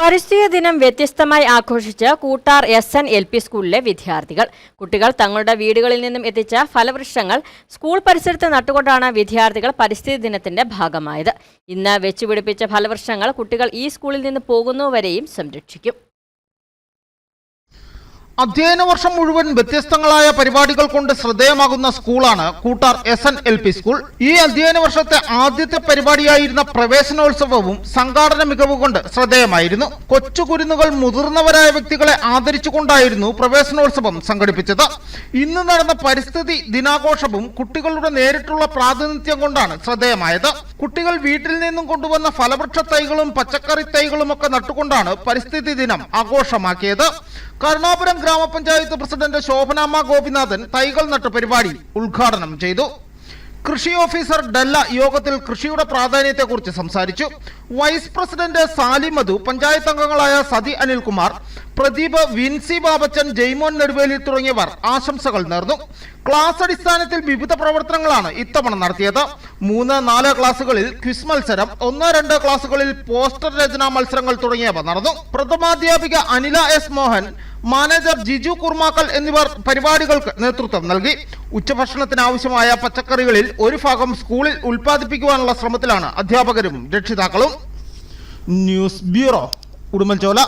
പരിസ്ഥിതി ദിനം വ്യത്യസ്തമായി ആഘോഷിച്ച് Koottar S N L P സ്കൂളിലെ വിദ്യാർത്ഥികൾ. കുട്ടികൾ തങ്ങളുടെ വീടുകളിൽ നിന്നും എത്തിച്ച ഫലവൃക്ഷങ്ങൾ സ്കൂൾ പരിസരത്ത് നട്ടുകൊണ്ടാണ് വിദ്യാർത്ഥികൾ പരിസ്ഥിതി ദിനത്തിന്റെ ഭാഗമായത്. ഇന്ന് വെച്ചുപിടിപ്പിച്ച ഫലവൃക്ഷങ്ങൾ കുട്ടികൾ ഈ സ്കൂളിൽ നിന്ന് പോകുന്നവരെയും സംരക്ഷിക്കും. അധ്യയന വർഷം മുഴുവൻ വ്യത്യസ്തങ്ങളായ പരിപാടികൾ കൊണ്ട് ശ്രദ്ധേയമാകുന്ന സ്കൂളാണ് Koottar S N L P school ഈ അധ്യയന വർഷത്തെ ആദ്യത്തെ പരിപാടിയായിരുന്ന പ്രവേശനോത്സവവും സംഘാടന മികവ് കൊണ്ട് ശ്രദ്ധേയമായിരുന്നു. കൊച്ചു കുരുന്നുകൾ മുതിർന്നവരായ വ്യക്തികളെ ആദരിച്ചുകൊണ്ടായിരുന്നു പ്രവേശനോത്സവം സംഘടിപ്പിച്ചത്. ഇന്ന് നടന്ന പരിസ്ഥിതി ദിനാഘോഷവും കുട്ടികളുടെ നേരിട്ടുള്ള പ്രാതിനിധ്യം കൊണ്ടാണ് ശ്രദ്ധേയമായത്. കുട്ടികൾ വീട്ടിൽ നിന്നും കൊണ്ടുവന്ന ഫലവൃക്ഷ തൈകളും പച്ചക്കറി തൈകളും ഒക്കെ നട്ടുകൊണ്ടാണ് പരിസ്ഥിതി ദിനം ആഘോഷമാക്കിയത്. കരുണാപുരം ഗ്രാമപഞ്ചായത്ത് പ്രസിഡന്റ് ശോഭനാമ്മ ഗോപിനാഥൻ തൈകൾ നട്ട് പരിപാടി ഉദ്ഘാടനം ചെയ്തു. കൃഷി ഓഫീസർ ഡെല്ല യോഗത്തിൽ കൃഷിയുടെ പ്രാധാന്യത്തെക്കുറിച്ച് സംസാരിച്ചു. വൈസ് പ്രസിഡന്റ് സാലി മധു പഞ്ചായത്ത് അംഗങ്ങളായ സതി അനിൽകുമാർ പ്രദീപ് വിൻസി ബാബച്ചൻ ജയ്മോൻ നെടുവേലി തുടങ്ങിയവർ ആശംസകൾ നേർന്നു. ക്ലാസ് അടിസ്ഥാനത്തിൽ വിവിധ പ്രവർത്തനങ്ങളാണ് ഇത്തവണ നടത്തിയത്. മൂന്ന് നാല് ക്ലാസുകളിൽ ക്വിസ് മത്സരം ഒന്ന് രണ്ട് ക്ലാസുകളിൽ പോസ്റ്റർ രചനാ മത്സരങ്ങൾ തുടങ്ങിയവ നടന്നു. പ്രഥമാധ്യാപിക അനില എസ് മോഹൻ മാനേജർ ജിജു കുർമാക്കൽ എന്നിവർ പരിപാടികൾക്ക് നേതൃത്വം നൽകി. ഉച്ചഭക്ഷണത്തിന് ആവശ്യമായ പച്ചക്കറികളിൽ ഒരു ഭാഗം സ്കൂളിൽ ഉൽപ്പാദിപ്പിക്കുവാനുള്ള ശ്രമത്തിലാണ് അധ്യാപകരും രക്ഷിതാക്കളും. News bureau Udumbanchola.